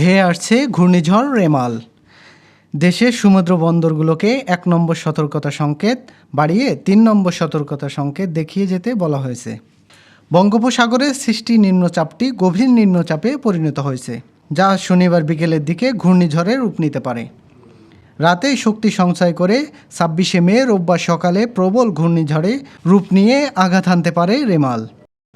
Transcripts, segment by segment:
ধেয়ে আসছে ঘূর্ণিঝড় রেমাল। দেশের সমুদ্র বন্দরগুলোকে এক নম্বর সতর্কতা সংকেত বাড়িয়ে তিন নম্বর সতর্কতা সংকেত দেখিয়ে যেতে বলা হয়েছে। বঙ্গোপসাগরে সৃষ্টি নিম্নচাপটি গভীর নিম্নচাপে পরিণত হয়েছে, যা শনিবার বিকেলের দিকে ঘূর্ণিঝড়ে রূপ নিতে পারে। রাতেই শক্তি সঞ্চয় করে ছাব্বিশে মে রোববার সকালে প্রবল ঘূর্ণিঝড়ে রূপ নিয়ে আঘাত হানতে পারে রেমাল।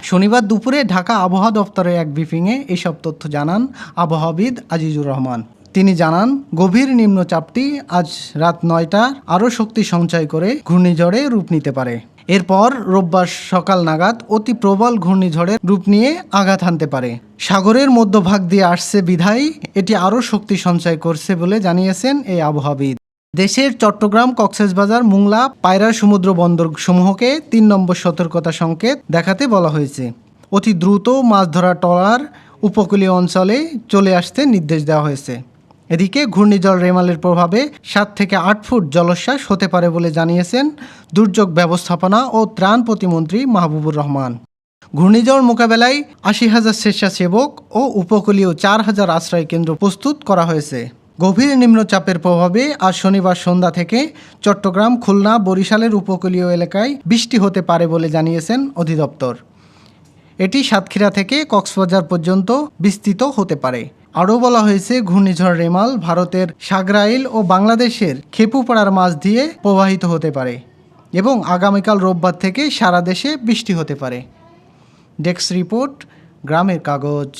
শনিবার দুপুরে ঢাকা আবহাওয়া দপ্তরের এক ব্রিফিংয়ে এসব তথ্য জানান আবহাওয়াবিদ আজিজুর রহমান। তিনি জানান, গভীর নিম্নচাপটি আজ রাত নয়টা আরও শক্তি সঞ্চয় করে ঘূর্ণিঝড়ে রূপ নিতে পারে। এরপর রোববার সকাল নাগাদ অতি প্রবল ঘূর্ণিঝড়ের রূপ নিয়ে আঘাত হানতে পারে। সাগরের মধ্যভাগ দিয়ে আসছে বিধায় এটি আরও শক্তি সঞ্চয় করছে বলে জানিয়েছেন এই আবহাওয়াবিদ। দেশের চট্টগ্রাম, কক্সবাজার, মুংলা পায়রা সমুদ্র বন্দর সমূহকে তিন নম্বর সতর্কতা সংকেত দেখাতে বলা হয়েছে। অতি দ্রুত মাছ ধরা ট্রলার উপকূলীয় অঞ্চলে চলে আসতে নির্দেশ দেওয়া হয়েছে। এদিকে ঘূর্ণিঝড় রেমালের প্রভাবে সাত থেকে আট ফুট জলোচ্ছ্বাস হতে পারে বলে জানিয়েছেন দুর্যোগ ব্যবস্থাপনা ও ত্রাণ প্রতিমন্ত্রী মাহবুবুর রহমান। ঘূর্ণিঝড় মোকাবেলায় আশি হাজার স্বেচ্ছাসেবক ও উপকূলীয় চার হাজার আশ্রয় কেন্দ্র প্রস্তুত করা হয়েছে। গভীর নিম্নচাপের প্রভাবে আজ শনিবার সন্ধ্যা থেকে চট্টগ্রাম, খুলনা, বরিশালের উপকূলীয় এলাকায় বৃষ্টি হতে পারে বলে জানিয়েছেন অধিদপ্তর। এটি সাতক্ষীরা থেকে কক্সবাজার পর্যন্ত বিস্তৃত হতে পারে। আরও বলা হয়েছে, ঘূর্ণিঝড় রেমাল ভারতের সাগরাইল ও বাংলাদেশের খেপুপাড়ার মাছ দিয়ে প্রবাহিত হতে পারে এবং আগামীকাল রোববার থেকে সারা দেশে বৃষ্টি হতে পারে। ডেস্ক রিপোর্ট, গ্রামের কাগজ।